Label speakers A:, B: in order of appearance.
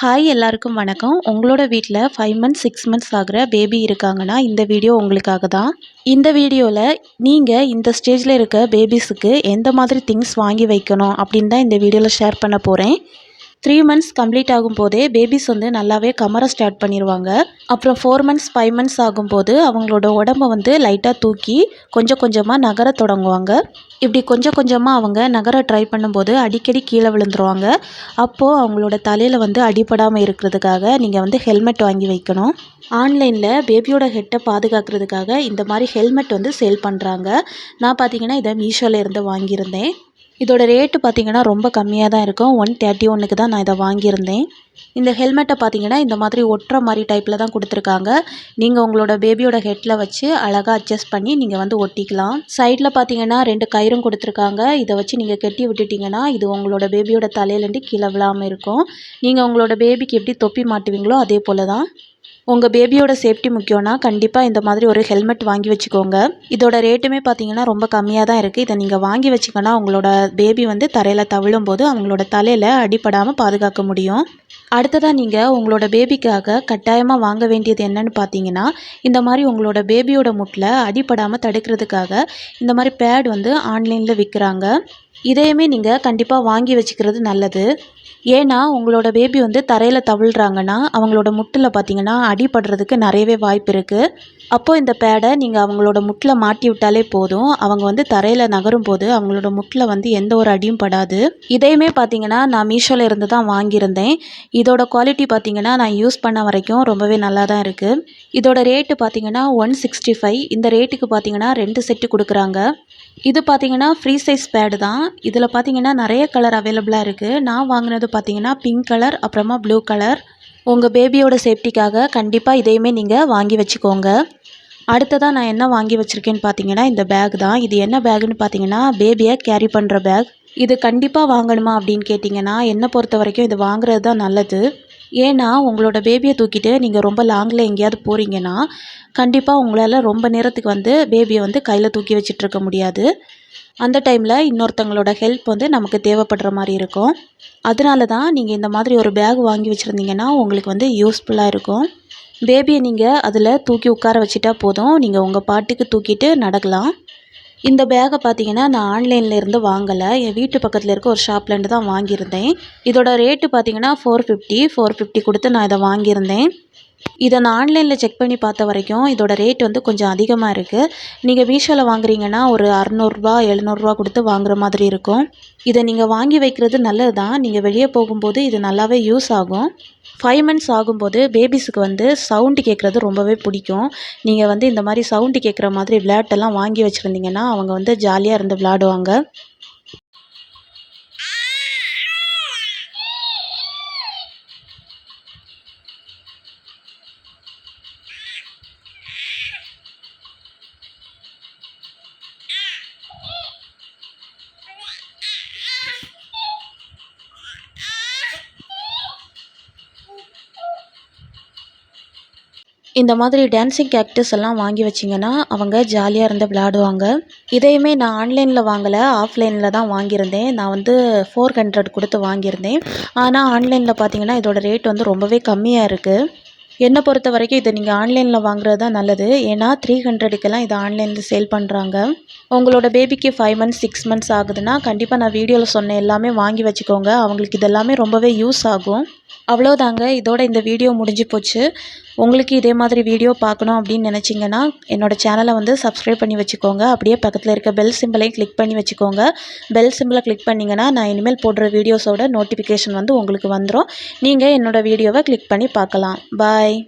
A: Hi எல்லாருக்கும் வணக்கம். உங்களோட வீட்டில் ஃபைவ் மந்த்ஸ் சிக்ஸ் மந்த்ஸ் ஆகிற பேபி இருக்காங்கன்னா இந்த வீடியோ உங்களுக்காக தான். இந்த வீடியோவில் நீங்கள் இந்த ஸ்டேஜில் இருக்க பேபிஸுக்கு எந்த மாதிரி திங்ஸ் வாங்கி வைக்கணும் அப்படின்னு தான் இந்த வீடியோவில் ஷேர் பண்ண போகிறேன் த்ரீ மந்த்ஸ் கம்ப்ளீட் ஆகும்போதே பேபிஸ் வந்து நல்லாவே கமர ஸ்டார்ட் பண்ணிடுவாங்க அப்புறம் ஃபோர் மந்த்ஸ் ஃபைவ் மந்த்ஸ் ஆகும்போது அவங்களோட உடம்ப வந்து லைட்டாக தூக்கி கொஞ்சம் கொஞ்சமாக நகர தொடங்குவாங்க. இப்படி கொஞ்சம் கொஞ்சமாக அவங்க நகர ட்ரை பண்ணும்போது அடிக்கடி கீழே விழுந்துருவாங்க. அப்போது அவங்களோட தலையில் வந்து அடிபடாமல் இருக்கிறதுக்காக நீங்கள் வந்து ஹெல்மெட் வாங்கி வைக்கணும். ஆன்லைனில் பேபியோட ஹெட்டை பாதுகாக்கிறதுக்காக இந்த மாதிரி ஹெல்மெட் வந்து சேல் பண்ணுறாங்க நான் பார்த்தீங்கன்னா இதை மீஷோவில் இருந்து வாங்கியிருந்தேன். இதோட ரேட்டு பார்த்திங்கன்னா ரொம்ப கம்மியாக தான் இருக்கும். ஒன் தேர்ட்டி ஒன்றுக்கு தான் நான் இதை வாங்கியிருந்தேன். இந்த ஹெல்மெட்டை பார்த்தீங்கன்னா இந்த மாதிரி ஒட்டுற மாதிரி டைப்பில் தான் கொடுத்துருக்காங்க. நீங்கள் உங்களோட பேபியோட ஹெட்டில் வச்சு அழகாக அட்ஜஸ்ட் பண்ணி நீங்கள் வந்து ஒட்டிக்கலாம். சைடில் பார்த்தீங்கன்னா ரெண்டு கயிறும் கொடுத்துருக்காங்க. இதை வச்சு நீங்கள் கட்டி விட்டுட்டிங்கன்னா இது உங்களோட பேபியோட தலையிலேருந்து கீழே விழாமல் இருக்கும். நீங்கள் உங்களோட பேபிக்கு எப்படி தொப்பி மாட்டுவீங்களோ அதே போல் தான் உங்கள் பேபியோட சேஃப்டி முக்கியம்னா கண்டிப்பாக இந்த மாதிரி ஒரு ஹெல்மெட் வாங்கி வச்சுக்கோங்க. இதோட ரேட்டுமே பார்த்தீங்கன்னா ரொம்ப கம்மியாக தான் இருக்குது இதை நீங்கள் வாங்கி வச்சிங்கன்னா உங்களோட பேபி வந்து தரையில் தவிழும் போது அவங்களோட தலையில் அடிப்படாமல் பாதுகாக்க முடியும். அடுத்ததாக நீங்கள் உங்களோட பேபிக்காக கட்டாயமாக வாங்க வேண்டியது என்னன்னு பார்த்தீங்கன்னா இந்த மாதிரி உங்களோட பேபியோட முட்டில் அடிப்படாமல் தடுக்கிறதுக்காக இந்த மாதிரி பேட் வந்து ஆன்லைனில் விற்கிறாங்க இதையுமே நீங்கள் கண்டிப்பாக வாங்கி வச்சுக்கிறது நல்லது. ஏன்னா உங்களோட பேபி வந்து தரையில் தவிழ்கிறாங்கன்னா அவங்களோட முட்டில் பார்த்தீங்கன்னா அடிபடுறதுக்கு நிறையவே வாய்ப்பு இருக்குது அப்போது இந்த பேடை நீங்கள் அவங்களோட முட்டில் மாட்டி விட்டாலே போதும். அவங்க வந்து தரையில் நகரும் போது அவங்களோட முட்டில் வந்து எந்த ஒரு அடியும் படாது. இதையுமே பார்த்தீங்கன்னா நான் மீஷோவில் இருந்து தான் வாங்கியிருந்தேன். இதோட குவாலிட்டி பார்த்தீங்கன்னா நான் யூஸ் பண்ண வரைக்கும் ரொம்பவே நல்லா தான் இருக்குது இதோட ரேட்டு பார்த்தீங்கன்னா ஒன் சிக்ஸ்டி ஃபைவ் இந்த ரேட்டுக்கு பார்த்தீங்கன்னா ரெண்டு செட்டு கொடுக்குறாங்க. இது பார்த்தீங்கன்னா ஃப்ரீ சைஸ் பேடு தான். இதில் பார்த்தீங்கன்னா நிறைய கலர் அவைலபிளாக இருக்குது நான் வாங்கினது பார்த்தீங்கன்னா பிங்க் கலர் அப்புறமா ப்ளூ கலர் உங்கள் பேபியோட சேஃப்டிக்காக கண்டிப்பாக இதையுமே நீங்கள் வாங்கி வச்சுக்கோங்க. அடுத்ததாக நான் என்ன வாங்கி வச்சுருக்கேன்னு பார்த்தீங்கன்னா இந்த பேக் தான். இது என்ன பேக்குன்னு பார்த்தீங்கன்னா பேபியை கேரி பண்ணுற பேக் இது கண்டிப்பாக வாங்கணுமா அப்படின்னு கேட்டிங்கன்னா என்னை பொறுத்த வரைக்கும் இது வாங்குறது தான் நல்லது. ஏன்னா உங்களோட பேபியை தூக்கிட்டு நீங்கள் ரொம்ப லாங்கில் எங்கேயாவது போகிறீங்கன்னா கண்டிப்பாக உங்களால் ரொம்ப நேரத்துக்கு வந்து பேபியை வந்து கையில் தூக்கி வச்சிட்ருக்க முடியாது. அந்த டைமில் இன்னொருத்தவங்களோட ஹெல்ப் வந்து நமக்கு தேவைப்படுற மாதிரி இருக்கும். அதனால தான் நீங்கள் இந்த மாதிரி ஒரு பேக் வாங்கி வச்சுருந்தீங்கன்னா உங்களுக்கு வந்து யூஸ்ஃபுல்லாக இருக்கும். பேபியை நீங்கள் அதில் தூக்கி உட்கார வச்சிட்டா போதும். நீங்கள் உங்கள் பாட்டுக்கு தூக்கிட்டு நடக்கலாம். இந்த பேகை பார்த்தீங்கன்னா நான் ஆன்லைனில் இருந்து வாங்கலை. என் வீட்டு பக்கத்தில் இருக்க ஒரு ஷாப்லேருந்து தான் வாங்கியிருந்தேன். இதோட ரேட்டு பார்த்தீங்கன்னா ஃபோர் ஃபிஃப்டி ஃபோர் ஃபிஃப்டி கொடுத்து நான் இதை வாங்கியிருந்தேன். இதை நான் ஆன்லைனில் செக் பண்ணி பார்த்த வரைக்கும் இதோட ரேட் வந்து கொஞ்சம் அதிகமாக இருக்குது நீங்கள் மீஷோவில் வாங்குறீங்கன்னா ஒரு அறநூறுபா எழுநூறுபா கொடுத்து வாங்குற மாதிரி இருக்கும். இதை நீங்கள் வாங்கி வைக்கிறது நல்லது தான் நீங்கள் வெளியே போகும்போது இது நல்லாவே யூஸ் ஆகும். ஃபைவ் மந்த்ஸ் ஆகும்போது பேபிஸுக்கு வந்து சவுண்டு கேட்குறது ரொம்பவே பிடிக்கும். நீங்கள் வந்து இந்த மாதிரி சவுண்டு கேட்குற மாதிரி விளையாட்டெல்லாம் வாங்கி வச்சுருந்தீங்கன்னா அவங்க வந்து ஜாலியாக இருந்து விளையாடுவாங்க. இந்த மாதிரி டான்ஸிங் கேக்டஸ் எல்லாம் வாங்கி வச்சிங்கன்னா அவங்க ஜாலியாக இருந்து விளையாடுவாங்க. இதையுமே நான் ஆன்லைனில் வாங்கலை ஆஃப்லைனில் தான் வாங்கியிருந்தேன். நான் வந்து ஃபோர் ஹண்ட்ரட் கொடுத்து வாங்கியிருந்தேன். ஆனால் ஆன்லைனில் பார்த்தீங்கன்னா இதோட ரேட் வந்து ரொம்பவே கம்மியாக இருக்குது என்னை பொறுத்த வரைக்கும் இதை நீங்கள் ஆன்லைனில் வாங்குறது தான் நல்லது. ஏன்னா த்ரீ ஹண்ட்ரடுக்கெல்லாம் இதை ஆன்லைனில் சேல் பண்ணுறாங்க உங்களோட பேபிக்கு ஃபைவ் மந்த்ஸ் சிக்ஸ் மந்த்ஸ் ஆகுதுன்னா கண்டிப்பாக நான் வீடியோவில் சொன்ன எல்லாமே வாங்கி வச்சுக்கோங்க. அவங்களுக்கு இதெல்லாமே ரொம்பவே யூஸ் ஆகும். அவ்வளோதாங்க இதோட இந்த வீடியோ முடிஞ்சு போச்சு. உங்களுக்கு இதே மாதிரி வீடியோ பார்க்கணும் அப்படின்னு நினச்சிங்கன்னா என்னோடய சேனலை வந்து சப்ஸ்கிரைப் பண்ணி வச்சுக்கோங்க. அப்படியே பக்கத்தில் இருக்க பெல் சிம்பிளையும் கிளிக் பண்ணி வச்சுக்கோங்க. பெல் சிம்பிளை கிளிக் பண்ணிங்கன்னா நான் இனிமேல் போடுற வீடியோஸோட நோட்டிஃபிகேஷன் வந்து உங்களுக்கு வந்துடும் நீங்கள் என்னோடய வீடியோவை கிளிக் பண்ணி பார்க்கலாம். பாய்